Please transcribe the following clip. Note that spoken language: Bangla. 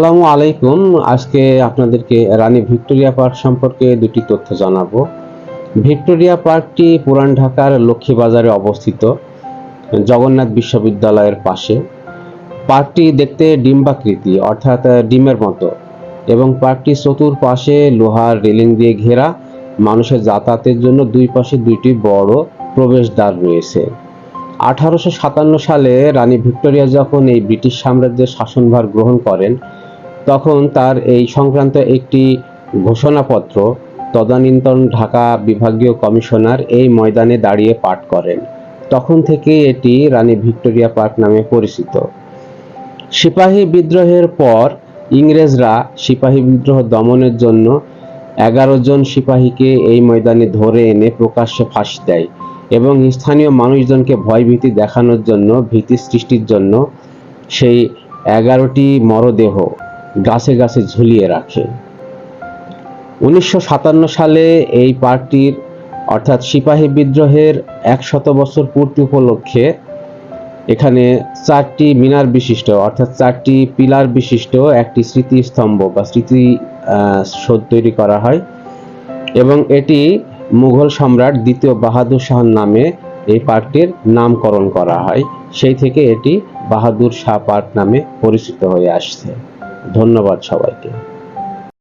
আসসালামু আলাইকুম। আজকে আপনাদেরকে রানী ভিক্টোরিয়া পার্ক সম্পর্কে দুটি তথ্য জানাব। ভিক্টোরিয়া পার্কটি পুরান ঢাকার লক্ষ্মীবাজারে অবস্থিত, জগন্নাথ বিশ্ববিদ্যালয়ের পাশে। পার্কটি দেখতে ডিম্বাকৃতি, অর্থাৎ ডিমের মতো, এবং পার্কটি চতুর্পাশে লোহার রেলিং দিয়ে ঘেরা। মানুষের যাতায়াতের জন্য দুই পাশে দুইটি বড় প্রবেশদ্বার রয়েছে। আঠারোশো সাতান্ন সালে রানী ভিক্টোরিয়া যখন এই ব্রিটিশ সাম্রাজ্যের শাসনভার গ্রহণ করেন তখন তার এই সংক্রান্ত একটি ঘোষণাপত্র তদানীন্তন ঢাকা বিভাগীয় কমিশনার এই ময়দানে দাঁড়িয়ে পাঠ করেন। তখন থেকে এটি রানী ভিক্টোরিয়া পার্ক নামে পরিচিত। সিপাহী বিদ্রোহের পর ইংরেজরা সিপাহী বিদ্রোহ দমনের জন্য এগারো জন সিপাহীকে এই ময়দানে ধরে এনে প্রকাশ্যে ফাঁসি দেয় এবং স্থানীয় মানুষজনকে ভয়ভীতি দেখানোর জন্য, ভীতি সৃষ্টির জন্য সেই এগারোটি মরদেহ গাছে গাছে ঝুলিয়ে রাখে। উনিশশো সাতান্ন সালে এই পার্কটির, অর্থাৎ সিপাহী বিদ্রোহের একশত বছর পূর্তি উপলক্ষে এখানে চারটি মিনার বিশিষ্ট, অর্থাৎ চারটি পিলার বিশিষ্ট একটি স্মৃতিস্তম্ভ বা স্মৃতি সৌধ তৈরি করা হয় এবং এটি মুঘল সম্রাট দ্বিতীয় বাহাদুর শাহ নামে এই পার্কটির নামকরণ করা হয়। সেই থেকে এটি বাহাদুর শাহ পার্ক নামে পরিচিত হয়ে আসছে। ধন্যবাদ সবাইকে।